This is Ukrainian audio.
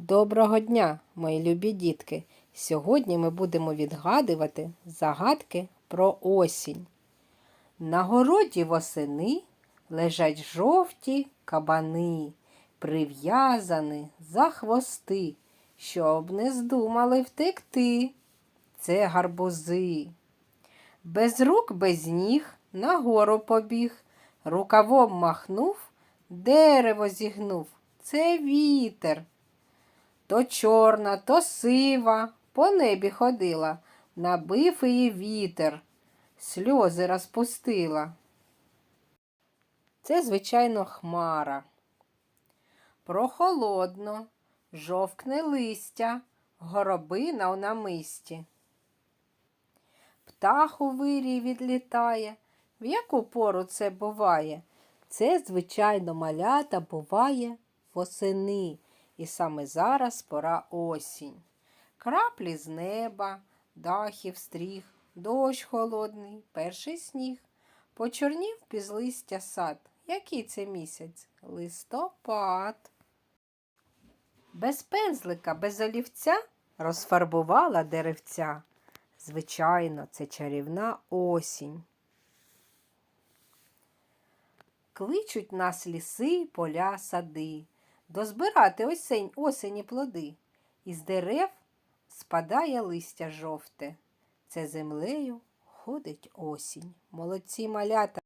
Доброго дня, мої любі дітки! Сьогодні ми будемо відгадувати загадки про осінь. На городі восени лежать жовті кабани, прив'язані за хвости, щоб не здумали втекти. Це гарбузи. Без рук, без ніг нагору побіг, рукавом махнув, дерево зігнув. Це вітер. То чорна, то сива, по небі ходила, набив її вітер, сльози розпустила. Це, звичайно, хмара. Прохолодно, жовкне листя, горобина у намисті. Птах у вирій відлітає. В яку пору це буває? Це, звичайно, малята буває восени. І саме зараз пора осінь. Краплі з неба, дахів стріх, дощ холодний, перший сніг. Почорнів пізлистя сад. Який це місяць? Листопад. Без пензлика, без олівця розфарбувала деревця. Звичайно, це чарівна осінь. Кличуть нас ліси, поля, сади, дозбирати осень, осені плоди. Із дерев спадає листя жовте. Це землею ходить осінь. Молодці малята.